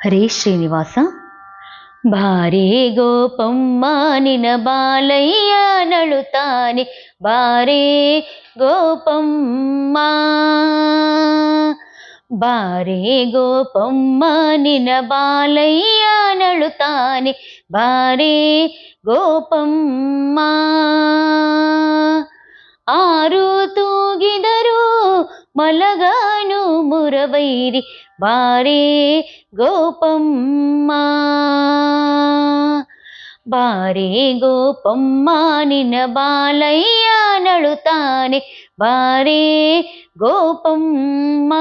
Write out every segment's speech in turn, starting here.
ಹರೇ ಶ್ರೀನಿವಾಸ ಬಾರೇ ಗೋಪಮ್ಮ ನಿನ ಬಾಲಯ್ಯ ನಳುತ್ತಾನೆ ಬಾರೇ ಗೋಪಮ್ಮ ಬಾರೇ ಗೋಪಮ್ಮ ನಿನ ಬಾಲಯ್ಯ ನಳುತ್ತಾನೆ ಬಾರೇ ಗೋಪಮ್ಮ ಆರು ತೂಗಿದರು ಮಲಗನು ಮುರವೈರಿ ಬಾರೇ ಗೋಪಮ್ಮ ಬಾರೇ ಗೋಪಮ್ಮ ನಿನ್ನ ಬಾಲಯ್ಯ ನಳುತ್ತಾನೆ ಬಾರೇ ಗೋಪಮ್ಮ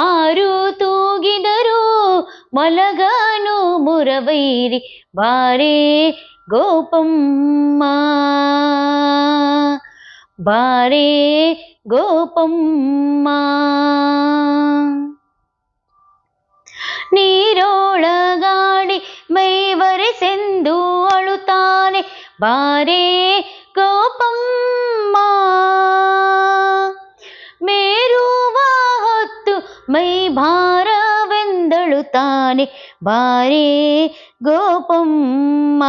ಆರು ತೂಗಿದರು ಮಲಗನು ಮುರವೈರಿ ಬಾರೇ ಗೋಪಮ್ಮ ಬಾರೇ ಗೋಪಮ್ಮ ನೀರೊಳಗಾಡಿ ಮೈವರೆಸೆಂದು ಅಳುತ್ತಾನೆ ಬಾರೇ ಗೋಪಮ್ಮ ಮೇರುವ ಹೊತ್ತು ಮೈ ಭಾರವೆಂದಳುತ್ತಾನೆ ಬಾರೇ ಗೋಪಮ್ಮ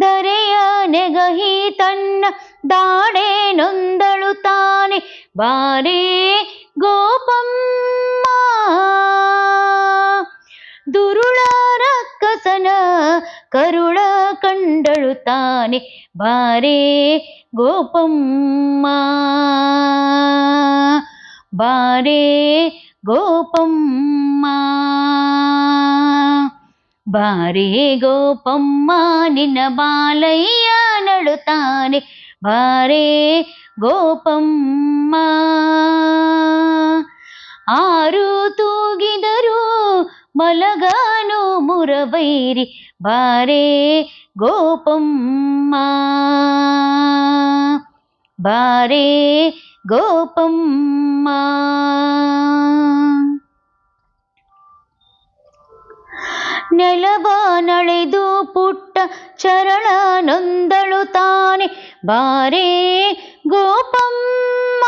ದರೆಯ ನೆಗಹಿ ತನ್ನ ದಾಡೆ ನೊಂದಳುತ್ತಾನೆ ಬಾರೇ ಗೋಪಮ್ಮ ದುರುಳ ರಕ್ಕಸನ ಕರುಳ ಕಂಡಳುತ್ತಾನೆ ಬಾರೇ ಗೋಪಮ್ಮ ಬಾರೇ ಗೋಪಮ್ಮ ಬಾರೇ ಗೋಪಮ್ಮ ನಿನ್ನ ಬಾಲಯ್ಯ ನಡುತ್ತಾನೆ ಬಾರೇ ಗೋಪಮ್ಮ ಆರು ತೂಗಿದರು ಮಲಗನು ಮುರವೈರಿ ಬಾರೇ ಗೋಪಮ್ಮ ಬಾರೇ ಗೋಪಮ್ಮ ನೆಲವ ನಳೆದು ಪುಟ್ಟ ಚರಣ ನೊಂದಳು ತಾನೆ. ಬಾರೇ ಗೋಪಮ್ಮ.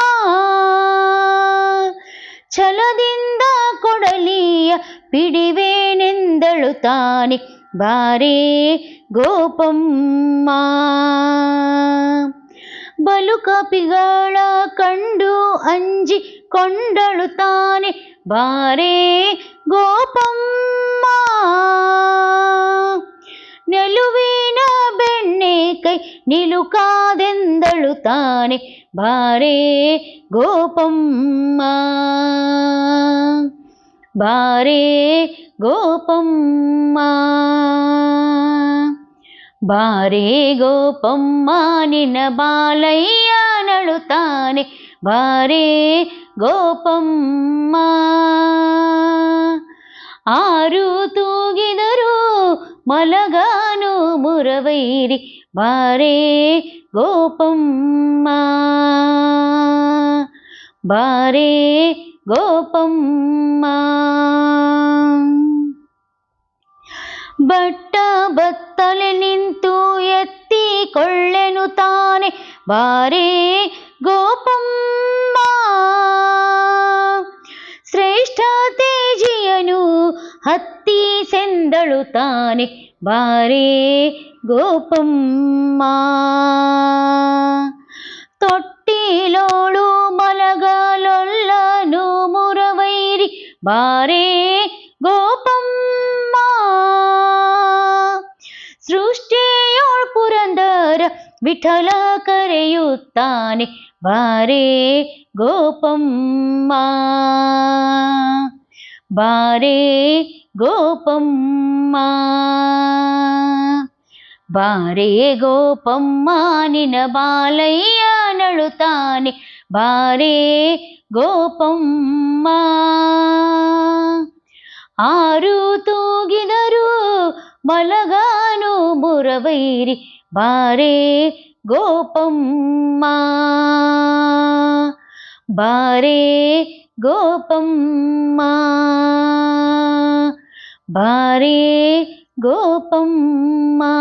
ಛಲದಿಂದ ಕೊಡಲಿಯ ಪಿಡಿವೇನೆಂದಳು ತಾನೆ. ಬಾರೇ ಗೋಪಮ್ಮ. ಬಲು ಕಪಿಗಳ ಕಂಡು ಅಂಜಿ ಕೊಂಡಳು ತಾನೆ. ಬಾರೇ ಗೋಪಮ್ಮ. ಬೆಣ್ಣೆ ಕೈ ನಿಲುಕಾದೆಂದಳು ತಾನೆ ಬಾರೇ ಗೋಪಮ್ಮ ಬಾರೇ ಗೋಪಮ್ಮ ಬಾರೇ ಗೋಪಮ್ಮ ನಿನ್ನ ಬಾಲಯ್ಯ ನಳುತ್ತಾನೆ ಬಾರೇ ಗೋಪಮ್ಮ ಆರು ತೂಗಿದರು ಮಲಗನು ಮುರವೈರಿ ಬಾರೇ ಗೋಪಮ್ಮ ಬಾರೇ ಗೋಪಮ್ಮ ಬಟ್ಟ ಬತ್ತಲೆ ನಿಂತು ಎತ್ತಿ ಕೊಳ್ಳೆನು ತಾನೆ ಬಾರೇ ಹತ್ತಿ ಸೆಂದಳು ತಾನೆ ಬಾರೇ ಗೋಪಮ್ಮ ತೊಟ್ಟಿಲೋಳು ಮಲಗಲೊಲ್ಲನು ಮುರವೈರಿ ಬಾರೇ ಗೋಪಮ್ಮ ಸೃಷ್ಟಿಯೋಳ್ ಪುರಂದರ ವಿಠಲ ಕರೆಯುತ್ತಾನೆ ಬಾರೇ ಗೋಪಮ್ಮ ಬಾರೇ ಗೋಪಮ್ಮ ಬಾರೇ ಗೋಪಮ್ಮ ನಿನ ಬಾಲಯ್ಯ ನಳುತ್ತಾನೆ ಬಾರೇ ಗೋಪಮ್ಮ ಆರು ತೂಗಿದರು ಮಲಗನು ಮುರವೈರಿ ಬಾರೇ ಗೋಪಮ್ಮ ಬಾರೇ ಗೋಪಮ್ಮ భారే గోపమ్మా.